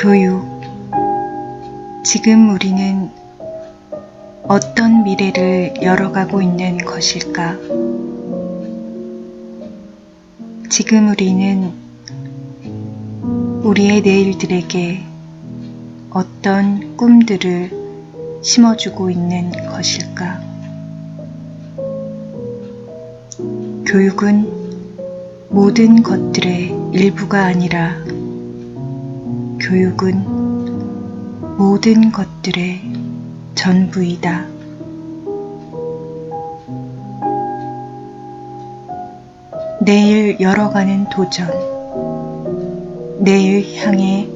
교육. 지금 우리는 어떤 미래를 열어가고 있는 것일까? 지금 우리는 우리의 내일들에게 어떤 꿈들을 심어주고 있는 것일까? 교육은 모든 것들의 일부가 아니라 교육은 모든 것들의 전부이다. 내일 열어가는 도전, 내일 향해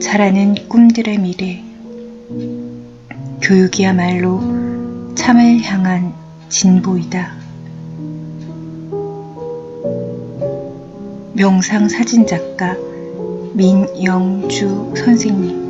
자라는 꿈들의 미래, 교육이야말로 참을 향한 진보이다. 명상 사진작가 민영주 선생님